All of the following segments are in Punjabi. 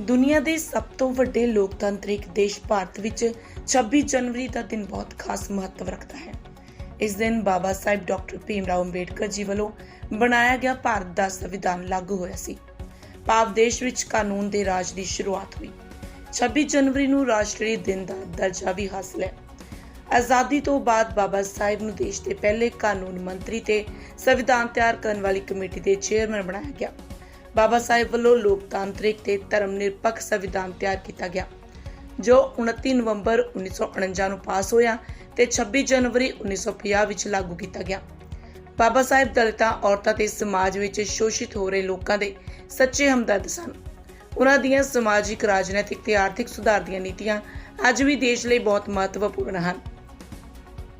ਦੁਨੀਆ ਦੇ ਸਭ ਤੋਂ ਵੱਡੇ ਲੋਕਤੰਤਰਿਕ ਦੇਸ਼ ਭਾਰਤ ਵਿੱਚ 26 ਜਨਵਰੀ ਦਾ ਦਿਨ ਬਹੁਤ ਖਾਸ ਮਹੱਤਵ ਰੱਖਦਾ ਹੈ। ਇਸ ਦਿਨ ਬਾਬਾ ਸਾਹਿਬ ਡਾਕਟਰ ਭੀਮ ਰਾਓ ਅੰਬੇਡਕਰ ਜੀ ਵੱਲੋਂ ਬਣਾਇਆ ਗਿਆ ਭਾਰਤ ਦਾ ਸੰਵਿਧਾਨ ਲਾਗੂ ਹੋਇਆ ਸੀ। ਭਾਵ ਦੇਸ਼ ਵਿੱਚ ਕਾਨੂੰਨ ਦੇ ਰਾਜ ਦੀ ਸ਼ੁਰੂਆਤ ਹੋਈ। 26 ਜਨਵਰੀ ਨੂੰ ਰਾਸ਼ਟਰੀ ਦਿਨ ਦਾ ਦਰਜਾ ਵੀ ਹਾਸਲ ਹੈ। ਆਜ਼ਾਦੀ ਤੋਂ ਬਾਅਦ ਬਾਬਾ ਸਾਹਿਬ ਨੂੰ ਦੇਸ਼ ਦੇ ਪਹਿਲੇ ਕਾਨੂੰਨ ਮੰਤਰੀ ਤੇ ਸੰਵਿਧਾਨ ਤਿਆਰ ਕਰਨ ਵਾਲੀ ਕਮੇਟੀ ਦੇ ਚੇਅਰਮੈਨ ਬਣਾਇਆ ਗਿਆ। ਬਾਬਾ ਸਾਹਿਬ ਵੱਲੋਂ ਲੋਕਤਾਂਤਰਿਕ ਤੇ ਧਰਮ ਨਿਰਪੱਖ ਸੰਵਿਧਾਨ ਤਿਆਰ ਕੀਤਾ ਗਿਆ, ਜੋ 29 ਨਵੰਬਰ 1949 ਨੂੰ ਪਾਸ ਹੋਇਆ ਤੇ 26 ਜਨਵਰੀ 1950 ਵਿੱਚ ਲਾਗੂ ਕੀਤਾ ਗਿਆ। ਬਾਬਾ ਸਾਹਿਬ ਦਲਿਤਾਂ, ਔਰਤਾਂ ਤੇ ਸਮਾਜ ਵਿੱਚ ਸ਼ੋਸ਼ਿਤ ਹੋ ਰਹੇ ਲੋਕਾਂ ਦੇ ਸੱਚੇ ਹਮਦਰਦ ਸਨ। ਉਹਨਾਂ ਦੀਆਂ ਸਮਾਜਿਕ, ਰਾਜਨੀਤਿਕ ਤੇ ਆਰਥਿਕ ਸੁਧਾਰ ਦੀਆਂ ਨੀਤੀਆਂ ਅੱਜ ਵੀ ਦੇਸ਼ ਲਈ ਬਹੁਤ ਮਹੱਤਵਪੂਰਨ ਹਨ।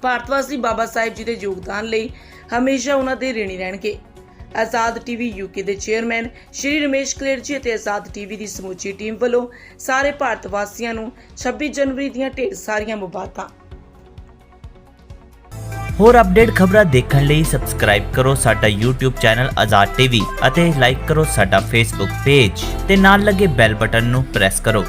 ਭਾਰਤ ਵਾਸੀ ਬਾਬਾ ਸਾਹਿਬ ਜੀ ਦੇ ਯੋਗਦਾਨ ਲਈ ਹਮੇਸ਼ਾ ਉਹਨਾਂ ਦੇ ਰਿਣੀ ਰਹਿਣਗੇ। ਆਜ਼ਾਦ ਟੀਵੀ ਯੂਕੇ ਦੇ ਚੇਅਰਮੈਨ ਸ਼੍ਰੀ ਰਮੇਸ਼ ਕਲੇਰ ਜੀ ਅਤੇ ਆਜ਼ਾਦ ਟੀਵੀ ਦੀ ਸਮੁੱਚੀ ਟੀਮ ਵੱਲੋਂ ਸਾਰੇ ਭਾਰਤ ਵਾਸੀਆਂ ਨੂੰ 26 ਜਨਵਰੀ ਦੀਆਂ ਢੇਰ ਸਾਰੀਆਂ ਮੁਬਾਰਕਾਂ। ਹੋਰ ਅਪਡੇਟ ਖਬਰਾਂ ਦੇਖਣ ਲਈ ਸਬਸਕ੍ਰਾਈਬ ਕਰੋ ਸਾਡਾ YouTube ਚੈਨਲ ਆਜ਼ਾਦ ਟੀਵੀ ਅਤੇ ਲਾਈਕ ਕਰੋ ਸਾਡਾ Facebook ਪੇਜ ਤੇ ਨਾਲ ਲੱਗੇ ਬੈਲ ਬਟਨ ਨੂੰ ਪ੍ਰੈਸ ਕਰੋ।